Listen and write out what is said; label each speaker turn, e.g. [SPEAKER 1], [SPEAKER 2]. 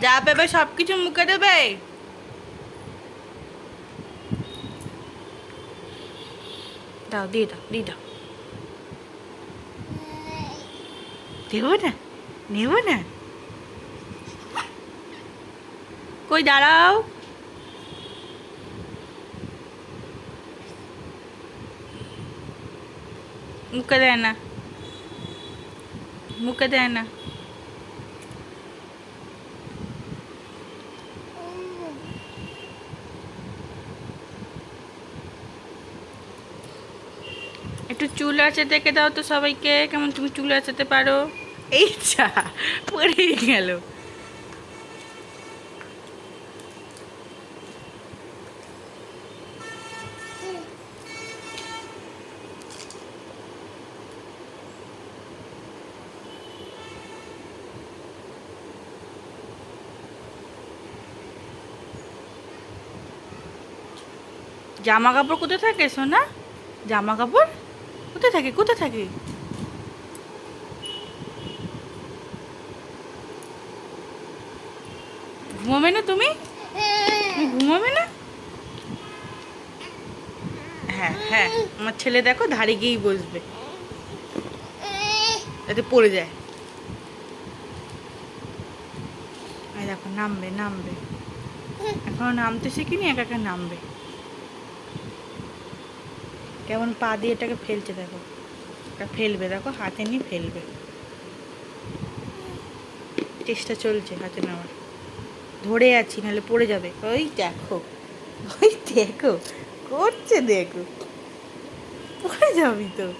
[SPEAKER 1] যা পেবে সব কিছু মুখে দেবে? দাও, দিয়ে দাও দিয়ে দাও। দেবো না, নেব না। কই দাঁড়াও। মুখে দেয় না মুখে দেয় না একটু চুল আছে দেখে দাও তো সবাইকে। কেমন তুমি চুল আঁচাতে পারো? এই চা পড়েই গেল। জামা কাপড় কোথায় থাকে সোনা? জামা কাপড় কোথায় থাকে? কোথায় থাকে? ঘুমাবে না তুমি? ঘুমাবে না? হ্যাঁ হ্যাঁ আমার ছেলে দেখো ধারে গিয়েই বসবে। যাতে পড়ে যায়। দেখো, নামবে নামবে। এখনও নামতে শিখিনি, একা একা নামবে। কেমন পা দিয়ে এটাকে ফেলছে দেখো। এটা ফেলবে, দেখো, হাতে নিয়ে ফেলবে। চেষ্টা চলছে হাতে নেওয়ার। ধরে আছি, নাহলে পড়ে যাবে। ওই দেখো ওই দেখো, করছে দেখো। পড়ে যাবি তো।